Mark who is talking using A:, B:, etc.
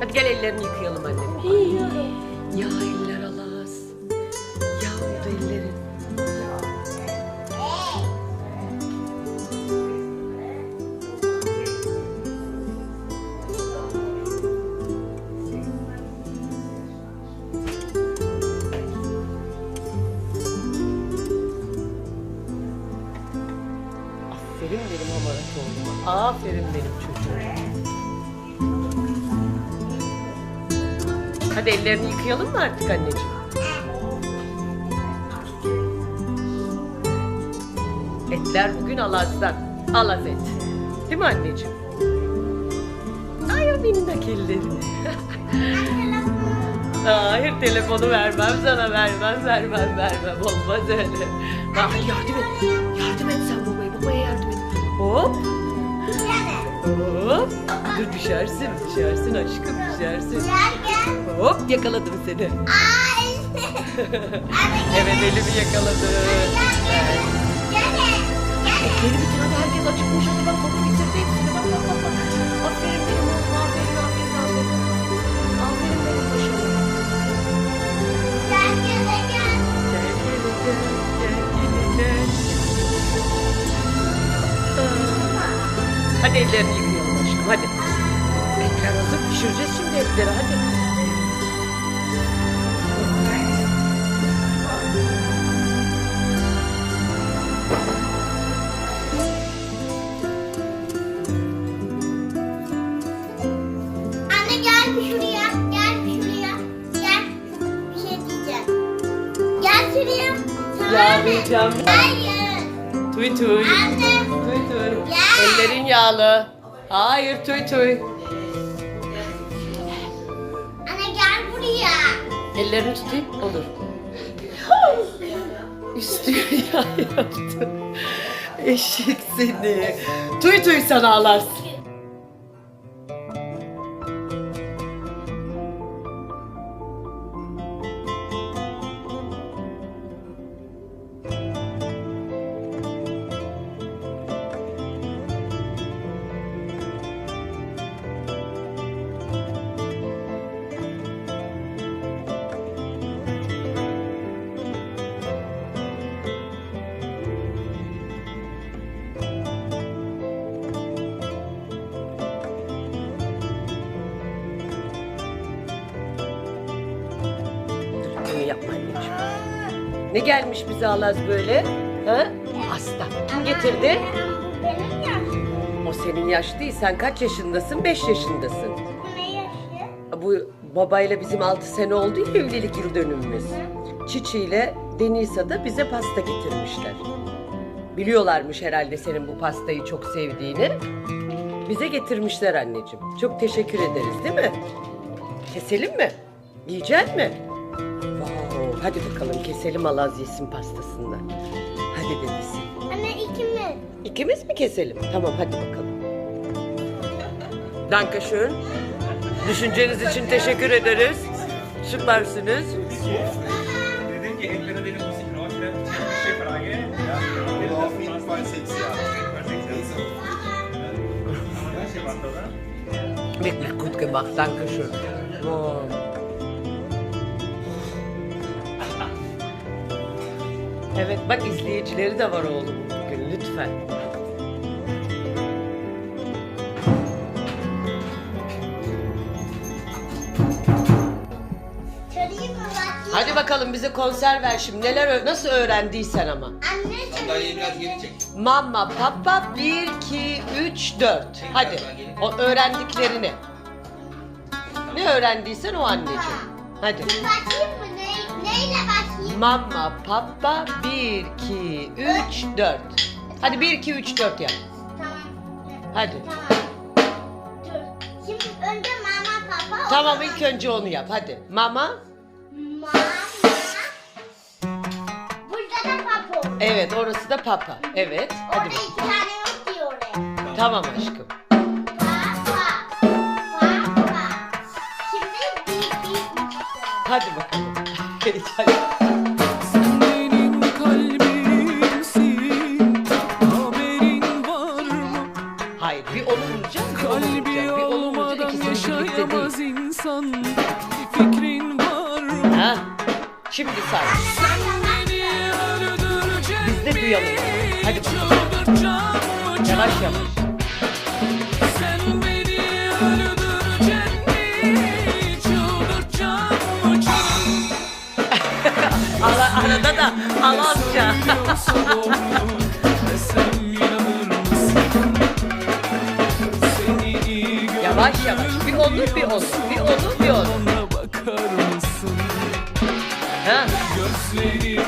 A: Hadi gel ellerini yıkayalım annem.
B: Yiyorum.
A: Ya eller alas. Ya oldu ellerin. Aferin benim hamarat oğluma. Aferin benim çocuğum. Hadi ellerini yıkayalım mı artık anneciğim? Etler bugün Alaz'dan. Alaz et. Değil mi anneciğim? Ay o minnak ellerini. Hayır telefonu vermem sana vermem vermem vermem olmaz öyle. Ay yardım et. Yardım et sen babaya babaya yardım et. Hop. Hop. Dur düşersin düşersin aşkım düşersin. Hop yakaladım seni. evet elimi yakaladı. Yeni bir tane herkes acıkmış hadi bak baba getirdi Hadi ellerini yıkayalım aşkım hadi. Etler hazır pişireceğiz şimdi etleri hadi.
B: Anne gel bir şuraya. Gel bir şuraya. Gel. Bir şey diyeceğim. Gel şuraya. Tamam mı? Hayır.
A: Tuy tuy.
B: Anne.
A: Ellerin yağlı. Hayır tuy tuy.
B: Anne gel buraya.
A: Ellerini tutayım olur. Üstüne yağ yaptı. Eşek seni. Tuy tuy sana Alas. Yapma anneciğim. Ne gelmiş bize Alaz böyle? Ha? Hasta. Kim getirdi?
B: Benim yaşım.
A: O senin yaş değil. Sen kaç yaşındasın? 5 yaşındasın.
B: Ne yaşı?
A: Bu babayla bizim 6 sene oldu ya evlilik yıl dönümümüz. Çiçi ile Denisa da bize pasta getirmişler. Biliyorlarmış herhalde senin bu pastayı çok sevdiğini. Bize getirmişler anneciğim. Çok teşekkür ederiz değil mi? Keselim mi? Yiyecek mi? Hadi bakalım keselim Alaz yesin pastasından. Hadi dedesi.
B: Anne ikimiz.
A: İkimiz mi keselim? Tamam hadi bakalım. Dankeschön. Düşünceniz için teşekkür ederiz. Süpersiniz.
C: Dedim ki entweder den ich rausstellen, technische Frage. Ja,
D: Auf jeden Fall sechs Jahre.
C: Welche macht oder?
A: Wirklich gut gemacht. Dankeschön. Wow. Evet bak izleyicileri de var oğlum bugün lütfen.
B: Çarayım mı bakayım?
A: Hadi bakalım bize konser ver şimdi. Neler ö- nasıl öğrendiysen ama.
B: Anneciğim.
D: Sandalyeyi biraz geri çek.
A: Mama, papa, 1, 2, 3, 4. Hadi o öğrendiklerini. Ne öğrendiysen o anneciğim. Hadi.
B: Bakayım mı? Ne, neyle
A: Mama, papa, 1, 2, 3, 4. Hadi 1, 2, 3, 4 yap.
B: Tamam.
A: Hadi.
B: Tamam. Dur. Şimdi önce mama papa.
A: Tamam ilk önce onu yap hadi. Mama.
B: Mama. Burada da papa olur.
A: Evet orası da papa. Evet. Hadi bakalım.
B: iki tane yok diyor oraya.
A: Tamam aşkım.
B: Papa. Papa. Şimdi bir bir.
A: Hadi bakalım.
E: Şimdi say. Biz de duyalım. Hadi bakalım. Yavaş yavaş. Arada da
A: iyi
E: Yavaş yavaş. Bir onu bir onu. Bir onu bir onu.